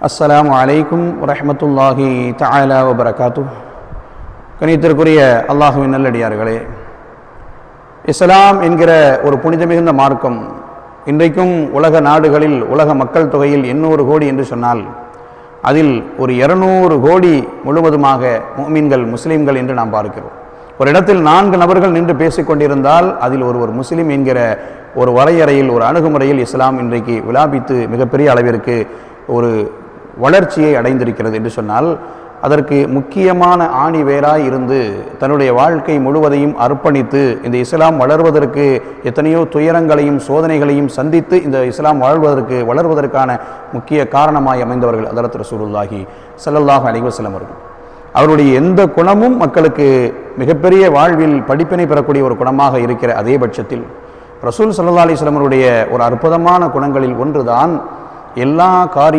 அஸ்லாம் அலைக்கும் வரமத்துல்லாஹி தாயலா வபரகாத்து கணித்திற்குரிய அல்லாஹுவின் நல்லடியார்களே இஸ்லாம் என்கிற ஒரு புனித மிகுந்த மார்க்கம் இன்றைக்கும் உலக நாடுகளில் உலக மக்கள் தொகையில் எண்ணூறு கோடி என்று சொன்னால் அதில் ஒரு இருநூறு கோடி முழுவதுமாக மீன்கள் முஸ்லீம்கள் என்று நாம் பார்க்கிறோம். ஒரு இடத்தில் நான்கு நபர்கள் நின்று பேசிக்கொண்டிருந்தால் அதில் ஒரு ஒரு முஸ்லீம் என்கிற ஒரு வரையறையில் ஒரு அணுகுமுறையில் இஸ்லாம் இன்றைக்கு விலாபித்து மிகப்பெரிய அளவிற்கு ஒரு வளர்ச்சியை அடைந்திருக்கிறது என்று சொன்னால் அதற்கு முக்கியமான ஆணி வேராய் இருந்து தன்னுடைய வாழ்க்கை முழுவதையும் அர்ப்பணித்து இந்த இஸ்லாம் வளர்வதற்கு எத்தனையோ துயரங்களையும் சோதனைகளையும் சந்தித்து இந்த இஸ்லாம் வாழ்வதற்கு வளர்வதற்கான முக்கிய காரணமாய் அமைந்தவர்கள் அதரத் ரசூலுல்லாஹி ஸல்லல்லாஹு அலைஹி அவர்கள். அவருடைய எந்த குணமும் மக்களுக்கு மிகப்பெரிய வாழ்வில் படிப்பினை பெறக்கூடிய ஒரு குணமாக இருக்கிற அதே பட்சத்தில் ரசூல் சல்லா அலிஸ்லமருடைய ஒரு அற்புதமான குணங்களில் ஒன்றுதான் எல்லா காரிய